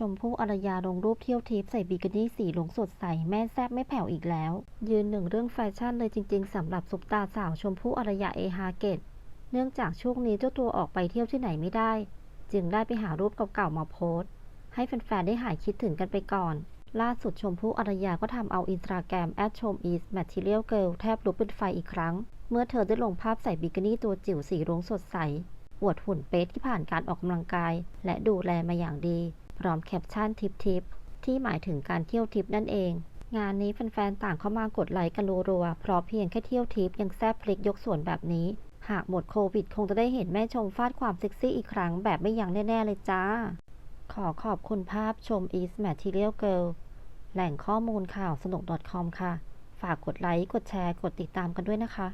ชมพู่อารยาลงรูปเที่ยวทิปใส่บิกินี่สีหลงสดใส แม่แซบไม่แผ่วอีกแล้ว ยืนหนึ่งเรื่องแฟชั่นเลยจริง ๆสำหรับซุปตาสาวชมพู่อารยาเอฮาเกตเนื่องจากช่วงนี้เจ้าตัวออกไปเที่ยวที่ไหนไม่ได้ จึงได้ไปหารูปเก่าๆมาโพสต์ให้แฟนๆได้หายคิดถึงกันไปก่อน ล่าสุดชมพู่อารยาก็ทำเอาอินสตาแกรมแอดชมอีสแมทเทียลเกิลแทบลุกเป็นไฟอีกครั้ง เมื่อเธอได้ลงภาพใส่บิกินี่ตัวจิ๋วสีรุ้งสดใสอวดหุ่นเป๊ะที่ผ่านการออกกำลังกาย และดูแลมาอย่างดี พร้อมแคปชั่นทิปทิปที่หมายถึงการเที่ยวทิปนั่นเอง งานนี้แฟนๆต่างเข้ามากดไลค์กันรัวๆเพราะเพียงแค่เที่ยวทิปยังแซ่บพลิกยกส่วนแบบนี้ หากหมดโควิด คงจะได้เห็นแม่ชมฟาดความเซ็กซี่อีกครั้งแบบไม่ยั้งแน่ ๆ เลยจ้า ขอขอบคุณภาพชม East Material Girl แหล่งข้อมูลข่าวสนุก .com ค่ะ ฝากกดไลค์ กดแชร์ กดติดตามกันด้วยนะคะ